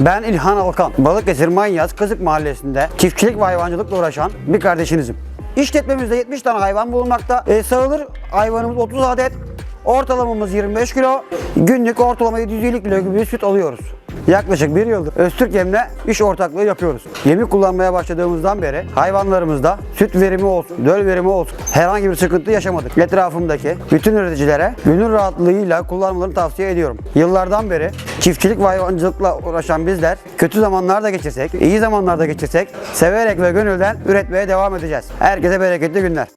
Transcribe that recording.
Ben İlhan Alkan. Balıkesir Manyas Kızık Mahallesi'nde çiftçilik ve hayvancılıkla uğraşan bir kardeşinizim. İşletmemizde 70 tane hayvan bulunmakta. E, sağılır hayvanımız 30 adet. Ortalamamız 25 kilo. Günlük ortalama 750 kilo gibi süt alıyoruz. Yaklaşık bir yıldır Öztürk Yem'le iş ortaklığı yapıyoruz. Yemi kullanmaya başladığımızdan beri hayvanlarımızda süt verimi olsun, döl verimi olsun herhangi bir sıkıntı yaşamadık. Etrafımdaki bütün üreticilere gönül rahatlığıyla kullanmalarını tavsiye ediyorum. Yıllardan beri çiftçilik ve hayvancılıkla uğraşan bizler kötü zamanlarda geçirsek, iyi zamanlarda geçirsek severek ve gönülden üretmeye devam edeceğiz. Herkese bereketli günler.